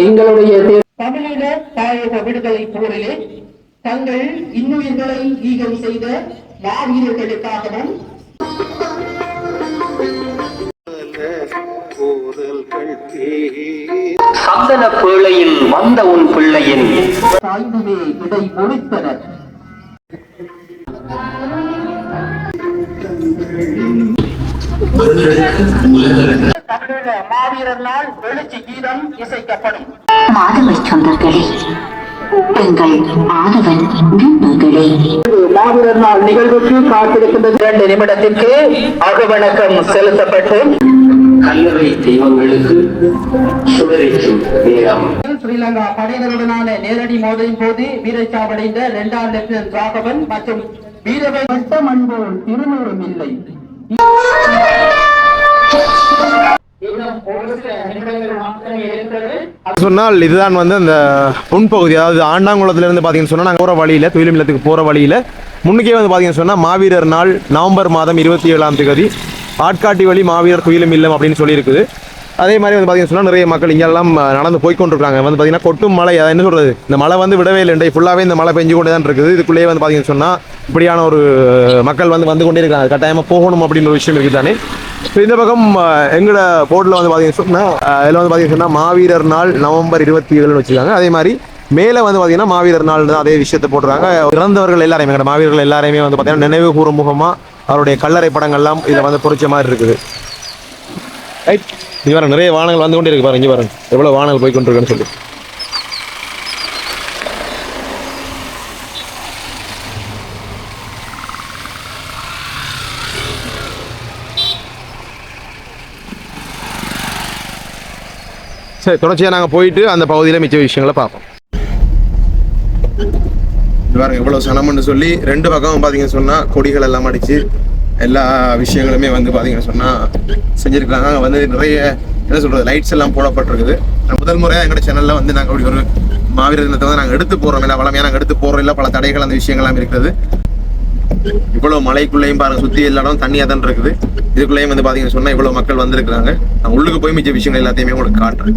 எங்களுடைய தமிழீழ தாயக விடுதலை போரிலே தங்கள் இன்னுயிர்களை ஈகம் செய்த மாவீரர்களுக்காகவும் சந்தன பேழையில் வந்த உன் பிள்ளையின் சாய்ந்துமே இடை முடித்தனர் நாள் எழுச்சி கீதம் இசைக்கப்படும் மாதவ சொந்தங்களே எங்கள் மாதவன் நண்பர்களே மாவீரர் நாள் நிகழ்வுக்கு காத்திருக்கின்றது. இரண்டு நிமிடத்திற்கு அகவணக்கம் செலுத்தப்பட்டு. கல்லறை தெய்வங்களுக்கு சுடரிக்கும் நேரம். ஸ்ரீலங்கா படையினருடனான நேரடி மோதலின் போது வீரச்சாவடைந்த இரண்டாம் லெப்டினன்ட் ராகவன் மற்றும் வீரவை வட்டம் அன்போல் திருநூறும் இல்லை. சொன்னால் இதுதான் வந்து அந்த முன்பகுதி. அதாவது ஆண்டாங்குளத்திலிருந்து பார்த்தீங்கன்னு சொன்னால் நாங்கள் போகிற வழியில் துயில் இல்லத்துக்கு போகிற வழியில். முன்னுக்கே வந்து பார்த்தீங்கன்னு சொன்னால் மாவீரர் நாள் நவம்பர் மாதம் இருபத்தி ஏழாம் தேதி. ஆட்காட்டி வழி மாவீரர் துயிலும் இல்லம் அப்படின்னு சொல்லியிருக்குது. அதே மாதிரி வந்து பார்த்தீங்கன்னு சொன்னால் நிறைய மக்கள் இங்கெல்லாம் நடந்து போய்கொண்டிருக்காங்க வந்து பார்த்தீங்கன்னா கொட்டும் மழை அதை என்ன சொல்கிறது இந்த மழை வந்து விடவே இல்லை. ஃபுல்லாகவே இந்த மழை பெஞ்சு கொண்டே தான் இருக்குது. இதுக்குள்ளேயே வந்து பார்த்தீங்கன்னு சொன்னால் இப்படியான ஒரு மக்கள் வந்து வந்து கொண்டே இருக்காங்க கட்டாயமாக போகணும் அப்படின்ற ஒரு விஷயம் இருக்குது தானே இந்த பக்கம் எங்களோட போர்டில் வந்து பார்த்தீங்கன்னு சொன்னால் இதில் வந்து பார்த்தீங்கன்னு சொன்னால் மாவீரர் நாள் நவம்பர் இருபத்தி ஏழுன்னு வச்சுருக்காங்க அதே மாதிரி மேலே வந்து பார்த்தீங்கன்னா மாவீரர் நாள் தான் அதே விஷயத்தை போடுறாங்க இறந்தவர்கள் எல்லாருமே எங்களோட மாவீரர்கள் எல்லாருமே வந்து பார்த்தீங்கன்னா நினைவு பூர்வமுகமாக அவருடைய கல்லறை படங்கள்லாம் இதில் வந்து பொறிச்ச மாதிரி இருக்குது. ரைட் இது வேறு நிறைய வானங்கள் வந்து கொண்டே இருக்கு பாருங்க இங்கே பாருங்க. எவ்வளோ வானங்கள் போய் கொண்டிருக்குன்னு சொல்லி. சரி தொடர்ச்சியாக நாங்கள் போயிட்டு அந்த பகுதியில் மிச்ச விஷயங்களை பார்ப்போம். பாருங்க எவ்வளோ சனம்னு சொல்லி ரெண்டு பக்கம் பார்த்தீங்கன்னு சொன்னால் கொடிகள் எல்லாம் அடித்து எல்லா விஷயங்களுமே வந்து பார்த்தீங்கன்னு சொன்னால் செஞ்சுருக்காங்க வந்து நிறைய என்ன சொல்கிறது லைட்ஸ் எல்லாம் போடப்பட்டிருக்குது. முதல் முறையாக எங்களோட சேனலில் வந்து நாங்கள் அப்படி ஒரு மாவீர தினத்தை வந்து நாங்கள் எடுத்து போகிறோம் இல்லை வளமையாக நாங்கள் எடுத்து போகிறோம் இல்லை பல தடைகள் அந்த விஷயங்கள்லாம் இருக்கிறது இவ்வளோ மலைக்குள்ளேயும் பாருங்க சுற்றி எல்லா இடம் தண்ணியாக தான் இருக்குது. இதுக்குள்ளேயும் வந்து பார்த்தீங்கன்னு சொன்னால் இவ்வளோ மக்கள் வந்திருக்கிறாங்க. நான் உள்ளுக்கு போய் மிச்ச விஷயங்கள் எல்லாத்தையுமே உங்களுக்கு காட்டுறேன்.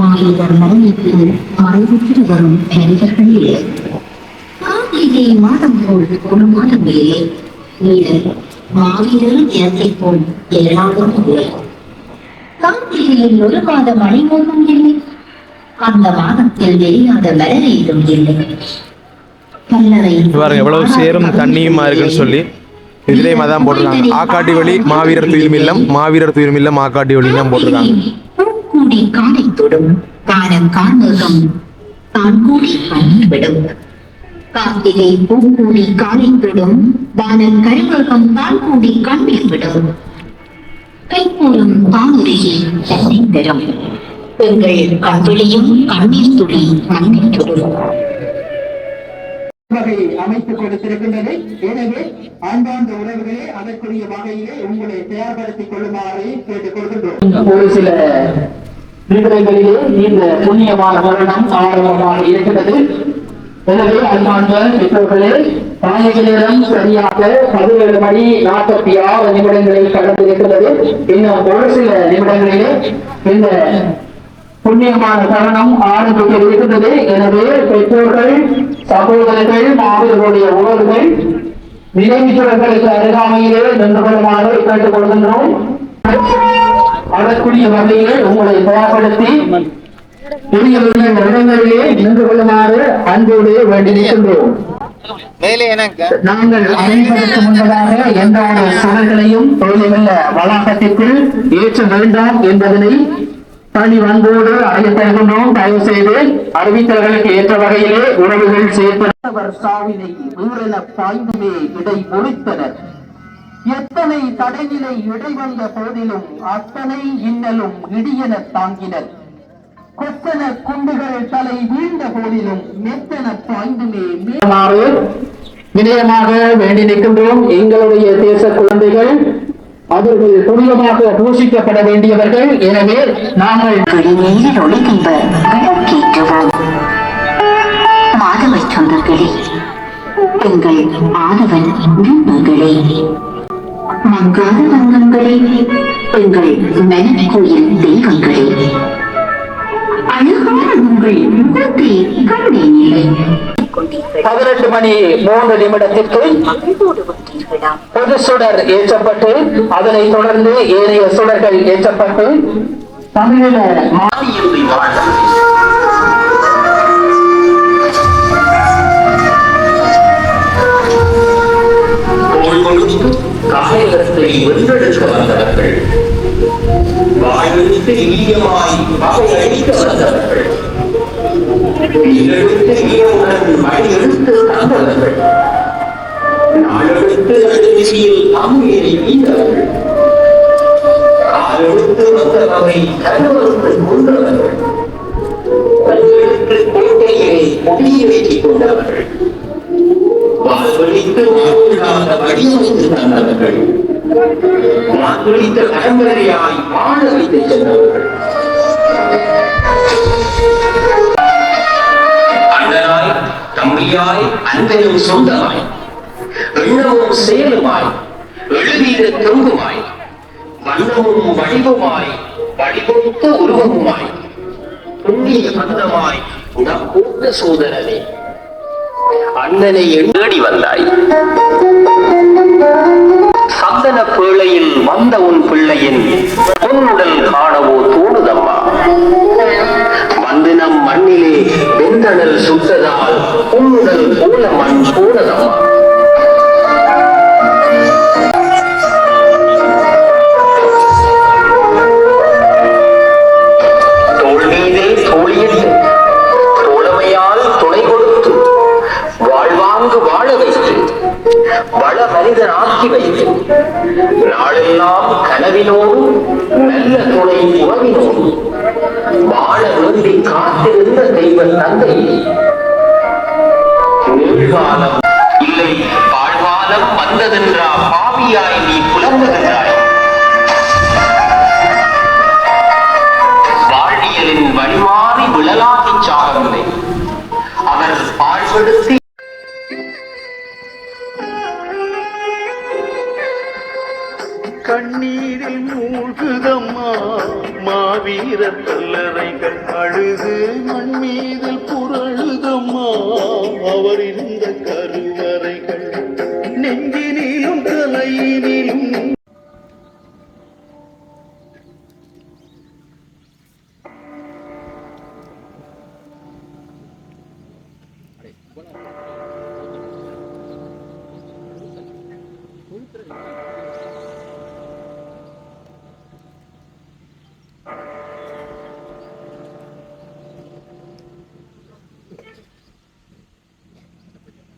மாவீரர் மரணித்து மறைவுற்று வரும் மனிதர்கள் காட்டிலே மாதம் போல் ஒரு மாதம் இல்லை வீரர் மாவீரர் தினத்தை போல் ஏராளம் இல்லை. காட்டிலே ஒரு மாத மணிமோகம் இல்லை. அந்த மாதத்தில் வெளியாத மலர் ஏதும் இல்லை பாருங்க எவ்வளவு சேரும் தண்ணியுமா இருக்குன்னு சொல்லி இதுலேயும் அதான் போட்டிருக்காங்க. ஆக்காட்டி வழி மாவீரர் துயில் இல்லம் மாவீரர் துயில் இல்லம் ஆக்காட்டி வழி தான் போட்டிருக்காங்க. பூக்கூடி காலை தொடும் காலம் காண்பகம் தான் கூடி கண்விடும் காத்திலே பூக்கூடி காலை தொடும் வானம் கருவகம் தான் கூடி கண்ணில் விடும். கைப்போலும் தானுருகி தன்னை பெறும் எங்கள் கண்விழியும் கண்ணீர் துளி மண்ணில் தொடும். வகை அமைத்துக் கொடுத்திருக்கின்றது எனவே அன்பார்ந்த உறவுகளே அதற்குரிய வகையிலே உங்களை தயார்படுத்திக் கொள்ளுமாறு கேட்டுக் கொள்கின்றோம். ஒரு சில விடுதலைகளிலே இந்த புண்ணியமான வருடம் ஆரம்பமாக இருக்கிறது எனவே அன்பார்ந்த பெற்றோர்களே தாயக சரியாக பதினேழு மணி நாற்பத்தி ஆறு நிமிடங்களில் கடந்திருக்கிறது இன்னும் ஒரு சில நிமிடங்களிலே இந்த புண்ணியமான தருணம் ஆரம்பிக்க இருக்கிறது எனவே பெற்றோர்கள் சகோதரர்கள் மாணவர்களுடைய உறவுகள் நினைவுச்சுவர்களுக்கு அருகாமையிலே நின்று கொள்ளுமாறு கேட்டுக் கொள்கின்றோம் அதற்குரிய வகையில் உங்களை தயார்படுத்தி பெரிய பெரிய இடங்களிலே நின்று கொள்ளுமாறு அன்போடு வேண்டியிருக்கின்றோம் நாங்கள் அனைவருக்கு முன்னதாக எந்த ஒரு தொழிலுள்ள வளாகத்திற்குள் ஏற்ற வேண்டாம் என்பதனை பணி அழைத்து தருகின்றோம் தயவு செய்து அறிவித்தவர்களுக்கு ஏற்ற வகையிலே உறவுகள் வீரென பாய்ந்துமே இடை ஒழித்தனர் எத்தனை தடைநிலை இடை வந்த போதிலும் அத்தனை இன்னலும் இடியென தாங்கினர். கொத்தன குண்டுகள் தலை வீழ்ந்த போதிலும் மெத்தன பாய்ந்துமே வினயமாக வேண்டி நிற்கின்றோம். எங்களுடைய தேச குழந்தைகள் அவர்கள் புனிதமாக பூஷிக்கப்பட வேண்டியவர்கள். எனவே நாங்கள் வெளிநீரில் ஒளிகின்ற மாதவ சொந்தங்களே எங்கள் ஆதவன் பிம்பங்களே மங்காத தங்கங்களே எங்கள் மெனக்கோயில் தெய்வங்களே. அழகான உங்கள் முகத்தை கண்டேனில்லை பதினெட்டு மணி மூன்று நிமிடத்திற்கு பொது சுடர் ஏற்றப்பட்டு அதனைத் தொடர்ந்து ஏனைய சுடர்கள் ஏற்றப்பட்டு தமிழில மா- உங்களை வென்றெடுக்க வந்தவர்கள். வாழ்விற்கு வந்தவர்கள். நிலவிற்கு ஈரமுடன் மழை எடுத்து தந்தவர்கள். நாளெடுத்து நடுநிலையில் அம்மேறி காலெடுத்து கொண்டவர்கள் கல்லெடுத்து கோட்டையிலே முடிய வைத்துக் கொண்டவர்கள். வாழ்விடாத வடிவமைத்து தந்தவர்கள். வாழ்வழித்த பரம்பரையாய் வாழ வைத்து சென்றவர்கள். அண்ணனாய் தம்பியாய் அன்பெனும் சொந்தமாய் எண்ணமும் செயலுமாய் எழுதிய தொங்குமாய் வண்ணமும் வடிவுமாய் வடிவொத்த உருவமுமாய் புண்ணிய பந்தமாய் உனக்கூட்ட சோதரனே அண்ணனை எண்ணாடி வந்தாய். சந்தன பேழையில் வந்த உன் பிள்ளையின் பொன்னுடல் காணவோ தோணுதம்மா வந்து நம் மண்ணிலே வெந்தடல் சுட்டதால் உன்னுடல் போல மண் போனதம்மா. வள மனிதனாக்கி வைத்து நாளெல்லாம் கனவினோடு நல்ல துணை உறவினோடு வாழ விரும்பி காத்திருந்த தெய்வ தந்தை நிர்வாணம் இல்லை வாழ்வாலம் வந்ததென்றா பாவியாய் நீ புலம்புகின்றாய். வாழ்வியலின் வழிமாறி விழலாகி சாகவில்லை. அவர் பாழ்படுத்தி மூழ்குதம்மா. மாவீரர் கல்லறைகள் அழுது மண் மீதில் புரழுதம்மா அவர் இந்த கரு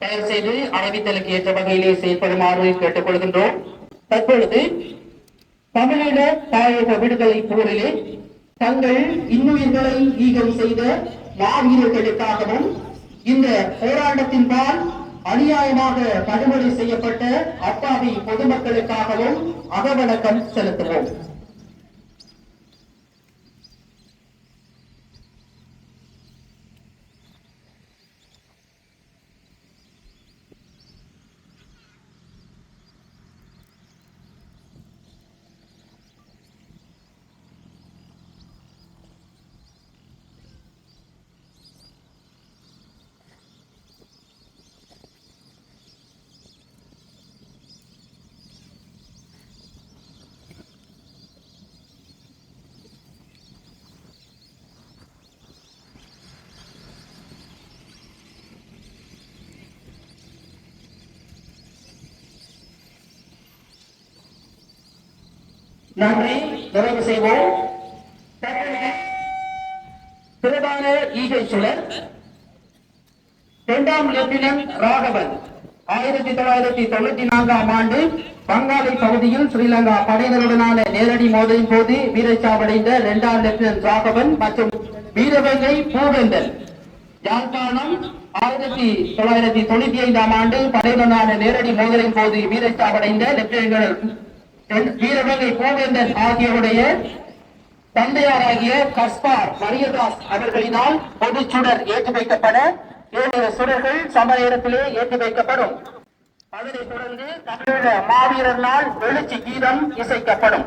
தயவு செய்து அறிவித்தலுக்கு ஏற்ற வகையிலே செயல்படுமாறு கேட்டுக்கொள்கின்றோம். தற்பொழுது தமிழீழ தாயக விடுதலை போரிலே தங்கள் இன்னுயிர்களை ஈகம் செய்த மாவீரர்களுக்காகவும் இந்த போராட்டத்தின்பால் அநியாயமாக படுகொலை செய்யப்பட்ட அப்பாவி பொதுமக்களுக்காகவும் அகவணக்கம் செலுத்துவோம். நன்றி. நிறைவு செய்வோம். ஈகை சுடர் இரண்டாம் லெப்டினன்ட் ராகவன். ஆயிரத்தி தொள்ளாயிரத்தி தொண்ணூத்தி நான்காம் ஆண்டு பங்காளி பகுதியில் ஸ்ரீலங்கா படையினருடனான நேரடி மோதலின் போது வீரச்சாவடைந்த இரண்டாம் லெப்டினன்ட் ராகவன் மற்றும் வீரவேங்கை பூவேந்தன். யாழ்ப்பாணம் ஆயிரத்தி தொள்ளாயிரத்தி தொண்ணூத்தி ஐந்தாம் ஆண்டு படையுடனான நேரடி மோதலின் போது வீரச்சாவடைந்த லெப்டினன்ட் வீரவேங்கை கோவேந்தன் ஆகியோருடைய தந்தையாராகிய கஸ்பார் மரியதாஸ் அவர்களினால் பொது சுடர் ஏற்றி வைக்கப்பட ஏழு சுடர்கள் சம நேரத்திலே ஏற்றி வைக்கப்படும். அதனைத் தொடர்ந்து தமிழக மாவீரர் நாள் எழுச்சி கீதம் இசைக்கப்படும்.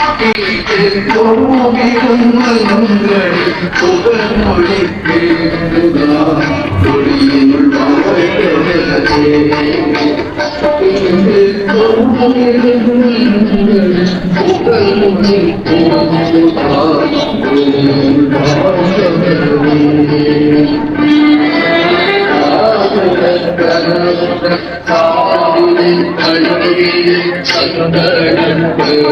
ஓவியங்கள் புகழ்மொழிக்கின்றினுள் புகழ்மொழி புகழ்மொழி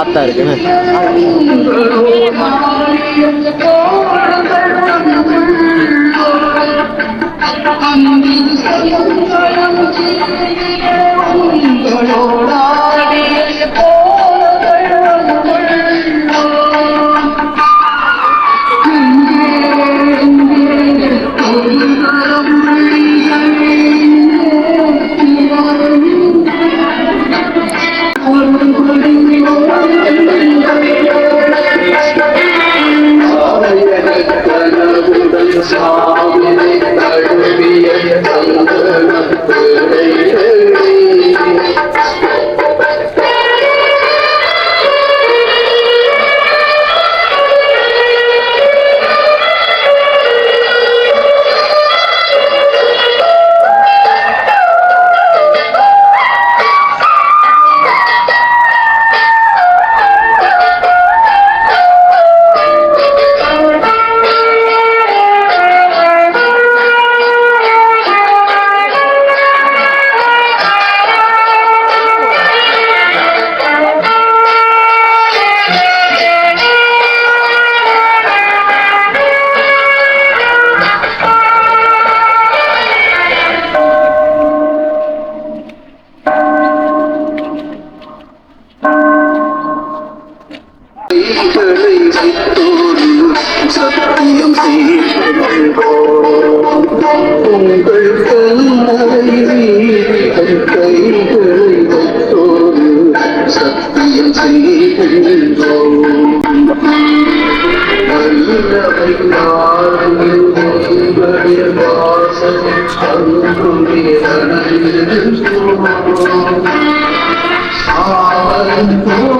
காத்தா இருக்குன்னு சாவினை தழுவிய Oh,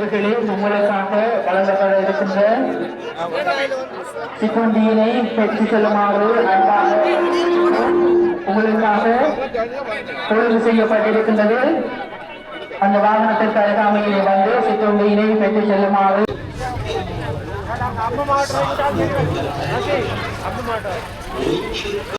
மாவீரர்களுடைய உங்களுக்காக வழங்கப்பட இருக்கின்ற சிற்றுண்டியினை பெற்று செல்லுமாறு அன்பாக உங்களுக்காக ஒழுங்கு செய்யப்பட்டிருக்கின்றது. அந்த வாகனத்திற்கு அருகாமையிலே வந்து சிற்றுண்டியினை பெற்று செல்லுமாறு. அம்மா மாட்டோம் அம்மா மாட்டோம்